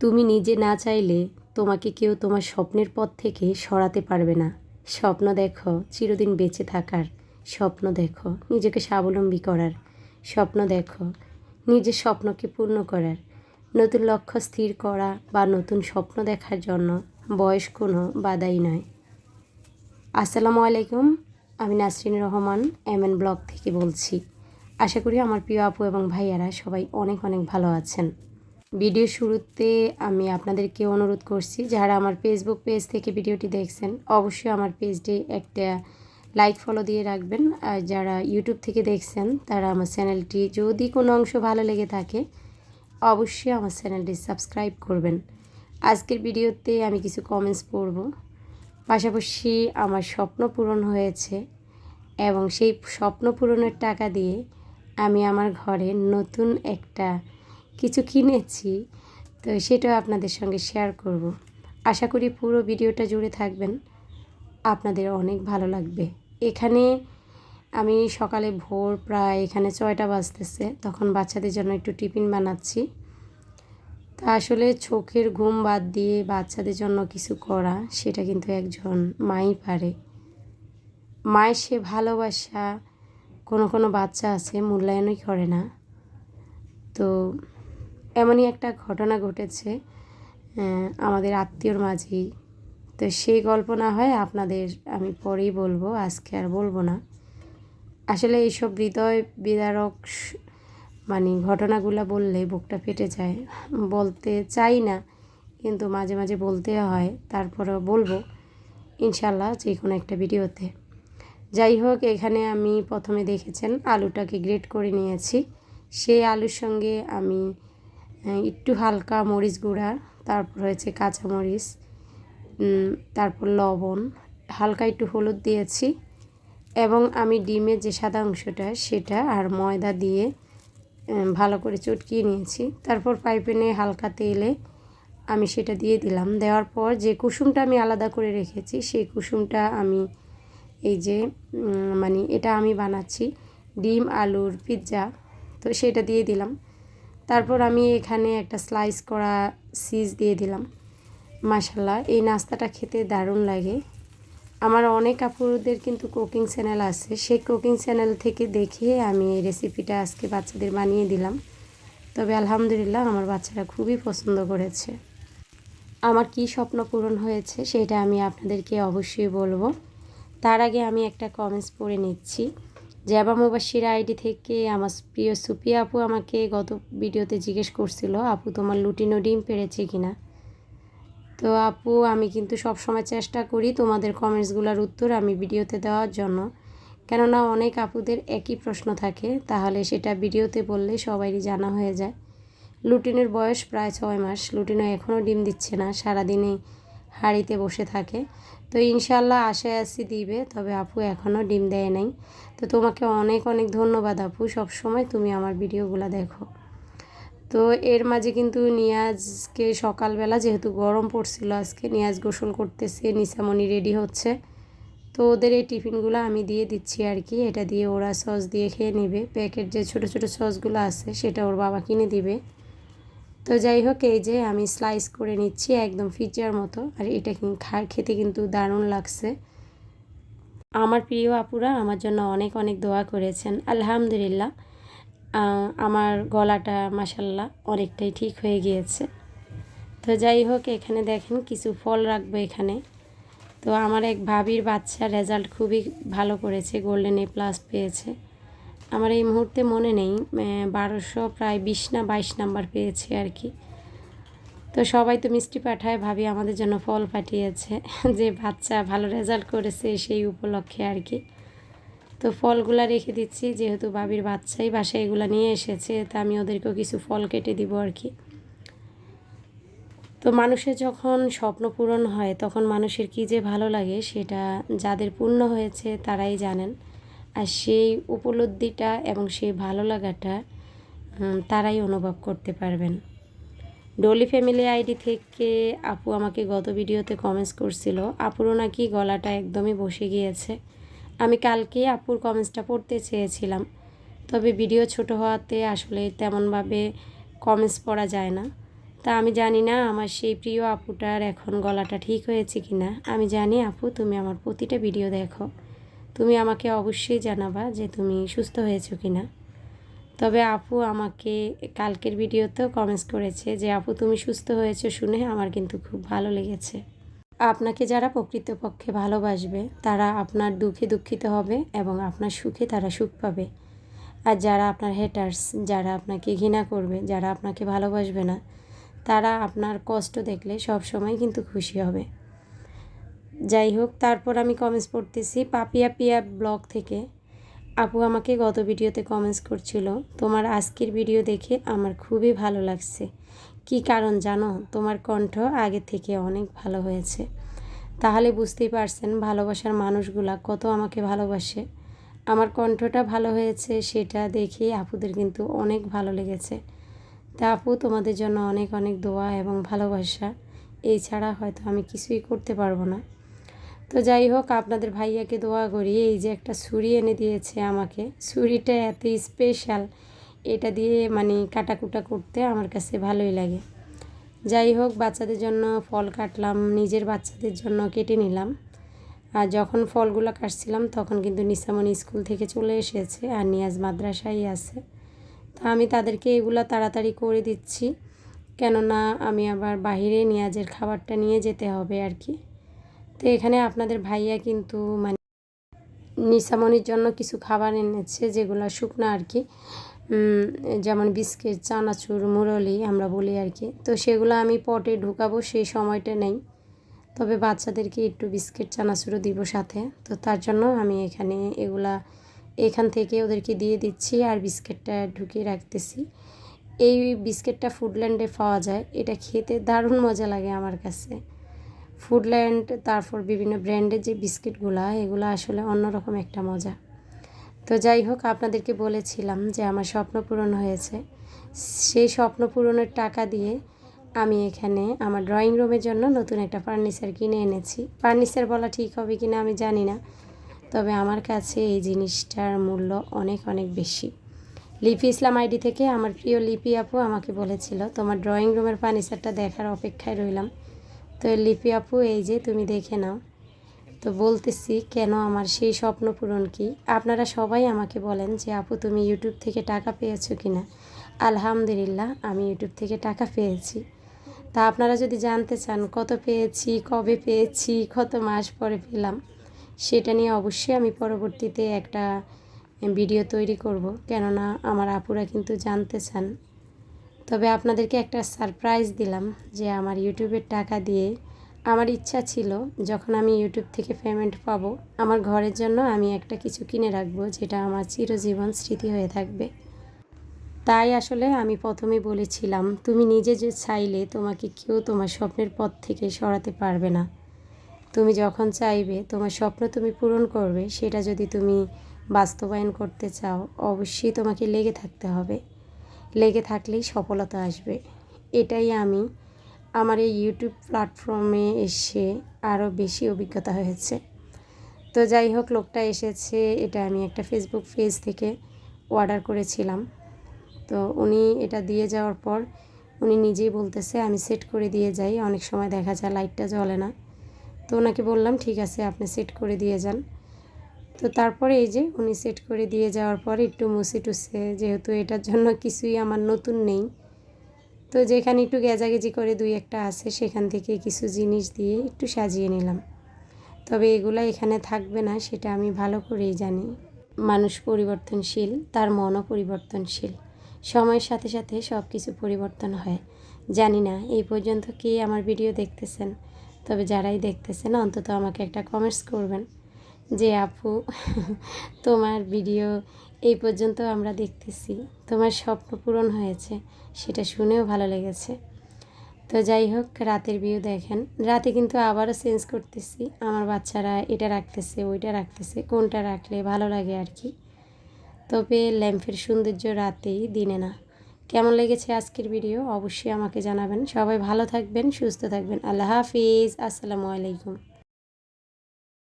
তুমি নিজে না চাইলে তোমাকে কেউ তোমার স্বপ্নের পথ থেকে সরাতে পারবে না। স্বপ্ন দেখো, চিরদিন বেঁচে থাকার। স্বপ্ন দেখো, নিজেকে স্বাবলম্বী করার। স্বপ্ন দেখো, নিজের স্বপ্নকে পূর্ণ করার। নতুন লক্ষ্য স্থির করা বা নতুন স্বপ্ন দেখার জন্য বয়স কোনো বাধাই নয়। আসসালামু আলাইকুম, আমি Nasrin Rahman M N blog থেকে বলছি। আশা করি আমার প্রিয় আপু এবং ভাইয়ারা সবাই অনেক অনেক ভালো আছেন। ভিডিও শুরুতে আমি আপনাদেরকে অনুরোধ করছি, যারা আমার ফেসবুক পেজ থেকে ভিডিওটি দেখছেন, অবশ্যই আমার পেজটি একটা লাইক ফলো দিয়ে রাখবেন। আর যারা ইউটিউব থেকে দেখছেন, তারা আমার চ্যানেলটি যদি কোনো অংশ ভালো লেগে থাকে, অবশ্যই আমার চ্যানেলটি সাবস্ক্রাইব করবেন। আজকের ভিডিওতে আমি কিছু কমেন্টস পড়ব। পাশাপাশি আমার স্বপ্ন পূরণ হয়েছে এবং সেই স্বপ্ন পূরণের টাকা দিয়ে আমি আমার ঘরে নতুন একটা কিছু কিনেছি, তো সেটাও আপনাদের সঙ্গে শেয়ার করব। আশা করি পুরো ভিডিওটা জুড়ে থাকবেন। আপনাদের অনেক ভালো লাগবে। এখানে আমি সকালে ভোর প্রায় এখানে ছয়টা বাজতেছে, তখন বাচ্চাদের জন্য একটু টিফিন বানাচ্ছি। তা আসলে চোখের ঘুম বাদ দিয়ে বাচ্চাদের জন্য কিছু করা, সেটা কিন্তু একজন মাই পারে। মায়ের সে ভালোবাসা কোনো কোনো বাচ্চা আছে, মূল্যায়নই করে না। তো এমনই একটা ঘটনা ঘটেছে আমাদের আত্মীয়র মাঝেই। তো সেই গল্প না হয় আপনাদের আমি পরেই বলব, আজকে আর বলব না। আসলে এইসব হৃদয় বিদারক মানে ঘটনাগুলো বললে বুকটা ফেটে যায়। বলতে চাই না, কিন্তু মাঝে মাঝে বলতে হয়, তারপরেও বলব ইনশাল্লাহ যে কোনো একটা ভিডিওতে। যাই হোক, এখানে আমি প্রথমে দেখেছেন আলুটাকে গ্রেট করে নিয়েছি। সেই আলুর সঙ্গে আমি একটু হালকা মরিচ গুঁড়া, তারপর হয়েছে কাঁচামরিচ তারপর লবণ, হালকা একটু হলুদ দিয়েছি, এবং আমি ডিমের যে সাদা অংশটা, সেটা আর ময়দা দিয়ে ভালো করে চটকিয়ে নিয়েছি। তারপর পাইপেনে হালকা তেলে আমি সেটা দিয়ে দিলাম। দেওয়ার পর যে কুসুমটা আমি আলাদা করে রেখেছি, সেই কুসুমটা আমি এই যে মানে এটা আমি বানাচ্ছি ডিম আলুর পিৎজা, তো সেটা দিয়ে দিলাম। তারপর আমি এখানে একটা স্লাইস করা সিজ দিয়ে দিলাম। মাশাল্লাহ এই নাস্তাটা খেতে দারুণ লাগে। আমার অনেক আপুদের কিন্তু কুকিং চ্যানেল আছে। সেই কুকিং চ্যানেল থেকে দেখে আমি এই রেসিপিটা আজকে বাচ্চাদের বানিয়ে দিলাম। তবে আলহামদুলিল্লাহ আমার বাচ্চারা খুবই পছন্দ করেছে। আমার কি স্বপ্ন পূরণ হয়েছে সেটা আমি আপনাদেরকে অবশ্যই বলব। তার আগে আমি একটা কমেন্টস পড়ে নিচ্ছি। জ্যাবা মুবাসির আইডি থেকে আমার প্রিয় সুপিয়া আপু আমাকে গত ভিডিওতে জিজ্ঞেস করছিল, আপু, তোমার লুটিনো ডিম পেরেছে কি না তো আপু, আমি কিন্তু সব সময় চেষ্টা করি তোমাদের কমেন্টসগুলোর উত্তর আমি ভিডিওতে দেওয়ার জন্য। কেননা অনেক আপুদের একই প্রশ্ন থাকে, তাহলে সেটা ভিডিওতে বললে সবারই জানা হয়ে যায়। লুটিনের বয়স প্রায় ছয় মাস লুটিনও এখনও ডিম দিচ্ছে না, সারাদিনে হাঁড়িতে বসে থাকে। তো ইনশাল্লাহ আশায় আসি দিবে, তবে আপু এখনও ডিম দেয় নাই। তো তোমাকে অনেক অনেক ধন্যবাদ আপু সব সময় তুমি আমার ভিডিওগুলো দেখো। তো এর মাঝে কিন্তু নিয়াজকে সকালবেলা যেহেতু গরম পড়ছিল, আজকে নিয়াজ গোসল করতেছে, নিসামণি রেডি হচ্ছে। তো ওদের এই টিফিনগুলো আমি দিয়ে দিচ্ছি আর কি, এটা দিয়ে ওরা সস দিয়ে খেয়ে নেবে। প্যাকেট যে ছোট ছোট সসগুলো আছে, সেটা ওর বাবা কিনে দিবে। তো যাই হোক, এই যে আমি স্লাইস করে নিচ্ছি একদম ফিচার মতো। আর এটা কিন- খা খেতে কিন্তু দারুণ লাগছে। আমার প্রিয় আপুরা আমার জন্য অনেক অনেক দোয়া করেছেন, আলহামদুলিল্লাহ। আমার গলাটা মাসাল্লাহ অনেকটাই ঠিক হয়ে গিয়েছে। তো যাই হোক, এখানে দেখেন কিছু ফল রাখব এখানে। তো আমার এক ভাবির বাচ্চা রেজাল্ট খুবই ভালো করেছে গোল্ডেন এ প্লাস পেয়েছে। আমার এই মুহূর্তে মনে নেই বারোশো প্রায় বিশ না বাইশ নাম্বার পেয়েছে আর কি। তো সবাই তো মিষ্টি পাঠায়, ভাবি আমাদের জন্য ফল পাঠিয়েছে, যে বাচ্চা ভালো রেজাল্ট করেছে সেই উপলক্ষে আর কি। তো ফলগুলা রেখে দিচ্ছি, যেহেতু বাবির বাচ্চাই বাসায় এগুলো নিয়ে এসেছে, তা আমি ওদেরকেও কিছু ফল কেটে দিব আর কি। তো মানুষের যখন স্বপ্ন পূরণ হয়, তখন মানুষের কী যে ভালো লাগে সেটা যাদের পূর্ণ হয়েছে তারাই জানেন। আর সেই উপলব্ধিটা এবং সেই ভালো লাগাটা তারাই অনুভব করতে পারবেন। ডলি ফ্যামিলি আইডি থেকে আপু আমাকে গত ভিডিওতে কমেন্টস করছিল, আপুরও নাকি গলাটা একদমই বসে গিয়েছে। আমি কালকে আপুর কমেন্টসটা পড়তে চেয়েছিলাম, তবে ভিডিও ছোট হওয়াতে আসলে তেমনভাবে কমেন্টস পড়া যায় না। তা আমি জানি না আমার সেই প্রিয় আপুটার এখন গলাটা ঠিক হয়েছে কি না আমি জানি আপু, তুমি আমার প্রতিটা ভিডিও দেখো। তুমি আমাকে অবশ্যই জানাবা যে তুমি সুস্থ হয়েছো কি না তবে আপু আমাকে কালকের ভিডিওতেও কমেন্টস করেছে যে, আপু, তুমি সুস্থ হয়েছো শুনে আমার কিন্তু খুব ভালো লেগেছে। আপনাকে যারা প্রকৃতপক্ষে ভালোবাসবে, তারা আপনার দুঃখে দুঃখিত হবে এবং আপনার সুখে তারা সুখ পাবে। আর যারা আপনার হেটার্স যারা আপনাকে ঘৃণা করবে, যারা আপনাকে ভালোবাসবে না, তারা আপনার কষ্ট দেখলে সব সময় কিন্তু খুশি হবে। যাই হোক, তারপর আমি কমেন্টস পড়তেছি, পাপিয়া পিয়া ব্লগ থেকে আপু আমাকে গত ভিডিওতে কমেন্টস করছিল, তোমার আজকের ভিডিও দেখে আমার খুবই ভালো লাগছে। কি কারণ জানো? তোমার কণ্ঠ আগে থেকে অনেক ভালো হয়েছে। তাহলে বুঝতেই পারছেন ভালোবাসার মানুষগুলা কত আমাকে ভালোবাসে। আমার কণ্ঠটা ভালো হয়েছে, সেটা দেখেই আপুদের কিন্তু অনেক ভালো লেগেছে। তা আপু, তোমাদের জন্য অনেক অনেক দোয়া এবং ভালোবাসা। এই ছাড়া হয়তো আমি কিছুই করতে পারব না। তো যাই হোক, আপনাদের ভাইয়াকে দোয়া করি, এই যে একটা ছুরি এনে দিয়েছে আমাকে। ছুরিটা এত স্পেশাল এটা দিয়ে মানে কাটাকুটা করতে আমার কাছে ভালোই লাগে। যাই হোক, বাচ্চাদের জন্য ফল কাটলাম, নিজের বাচ্চাদের জন্য কেটে নিলাম। আর যখন ফলগুলো কাটছিলাম, তখন কিন্তু নিসামনি স্কুল থেকে চলে এসেছে আর নিয়াজ মাদ্রাসায় আছে। তো আমি তাদেরকে এগুলো তাড়াতাড়ি করে দিচ্ছি, কেননা আমি আবার বাহিরে নিয়াজের খাবারটা নিয়ে যেতে হবে আর কি। তো এখানে আপনাদের ভাইয়া কিন্তু মানে নিসামনির জন্য কিছু খাবার এনেছে, যেগুলো শুকনো আর কি। যেমন বিস্কিট, চানাচুর, মুরলি আমরা বলি আর কি। তো সেগুলো আমি পটে ঢুকাবো, সেই সময়টা নেই। তবে বাচ্চাদেরকে একটু বিস্কিট, চানাচুরও দিব সাথে। তো তার জন্য আমি এখানে এগুলা এখান থেকে ওদেরকে দিয়ে দিচ্ছি আর বিস্কিটটা ঢুকিয়ে রাখতেছি। এই বিস্কিটটা ফুডল্যান্ডে পাওয়া যায়। এটা খেতে দারুণ মজা লাগে আমার কাছে। ফুডল্যান্ড তারপর বিভিন্ন ব্র্যান্ডের যে বিস্কিটগুলো, এগুলো আসলে অন্যরকম একটা মজা। তো যাই হোক, আপনাদেরকে বলেছিলাম যে আমার স্বপ্ন পূরণ হয়েছে। সেই স্বপ্ন পূরণের টাকা দিয়ে আমি এখানে আমার ড্রয়িং রুমের জন্য নতুন একটা ফার্নিচার কিনে এনেছি। ফার্নিচার বলা ঠিক হবে কি না আমি জানি না, তবে আমার কাছে এই জিনিসটার মূল্য অনেক অনেক বেশি। লিপি ইসলাম আইডি থেকে আমার প্রিয় লিপি আপু আমাকে বলেছিল, তোমার ড্রয়িং রুমের ফার্নিচারটা দেখার অপেক্ষায় রইলাম। তো লিপি আপু, এই যে তুমি দেখে নাও। তো বলতেছি, কেন আমার সেই স্বপ্ন পূরণ কি? আপনারা সবাই আমাকে বলেন যে, আপু, তুমি ইউটিউব থেকে টাকা পেয়েছ কি না আলহামদুলিল্লাহ, আমি ইউটিউব থেকে টাকা পেয়েছি। তা আপনারা যদি জানতে চান, কত পেয়েছি, কবে পেয়েছি, কত মাস পরে পেলাম, সেটা নিয়ে অবশ্যই আমি পরবর্তীতে একটা ভিডিও তৈরি করব। কেননা, আমার আপুরা কিন্তু জানতে চান। তবে আপনাদেরকে একটা সারপ্রাইজ দিলাম যে আমার ইউটিউবের টাকা দিয়ে আমার ইচ্ছা ছিল যখন আমি ইউটিউব থেকে পেমেন্ট পাবো, আমার ঘরের জন্য আমি একটা কিছু কিনে রাখব যেটা আমার চিরজীবন স্মৃতি হয়ে থাকবে। তাই আসলে আমি প্রথমে বলেছিলাম, তুমি নিজে যে চাইলে তোমাকে কেউ তোমার স্বপ্নের পথ থেকে সরাতে পারবে না। তুমি যখন চাইবে, তোমার স্বপ্ন তুমি পূরণ করবে, সেটা যদি তুমি বাস্তবায়ন করতে চাও, অবশ্যই তোমাকে লেগে থাকতে হবে। লেগে থাকলেই সফলতা আসবে। এটাই আমি আমার এই ইউটিউব প্ল্যাটফর্মে এসে আরও বেশি অভিজ্ঞতা হয়েছে। তো যাই হোক, লোকটা এসেছে, এটা আমি একটা ফেসবুক পেজ থেকে অর্ডার করেছিলাম। তো উনি এটা দিয়ে যাওয়ার পর উনি নিজেই বলতেছে, আমি সেট করে দিয়ে যাই, অনেক সময় দেখা যায় লাইটটা জ্বলে না। তো ওনাকে বললাম, ঠিক আছে, আপনি সেট করে দিয়ে যান। তো তারপরে এই যে উনি সেট করে দিয়ে যাওয়ার পর একটু মুছে টুসে যেহেতু এটার জন্য কিছুই আমার নতুন নেই। তো যেখানে একটু গেজাগেজি করে দুই একটা আছে, সেখান থেকে কিছু জিনিস দিয়ে একটু সাজিয়ে নিলাম। তবে এগুলো এখানে থাকবে না, সেটা আমি ভালো করেই জানি। মানুষ পরিবর্তনশীল, তার মনও পরিবর্তনশীল। সময়ের সাথে সাথে সব কিছু পরিবর্তন হয়। জানি না, এই পর্যন্ত কি আমার ভিডিও দেখতেছেন? তবে যারাই দেখতেছেন, অন্তত আমাকে একটা কমেন্টস করবেন। যে আপু, তোমার ভিডিও এই পর্যন্ত আমরা দেখতেছি। তোমার স্বপ্ন পূরণ হয়েছে, সেটা শুনেও ভালো লেগেছে। তো যাই হোক, রাতের ভিউ দেখেন। রাতে কিন্তু আবারও চেঞ্জ করতেছি। আমার বাচ্চারা এটা রাখতেছে, ওইটা রাখতেছে, কোনটা রাখলে ভালো লাগে আর কি। তবে ল্যাম্পের সৌন্দর্য রাতেই দিনে না। কেমন লেগেছে আজকের ভিডিও? অবশ্যই আমাকে জানাবেন। সবাই ভালো থাকবেন, সুস্থ থাকবেন। আল্লাহ হাফিজ। আসসালামু আলাইকুম।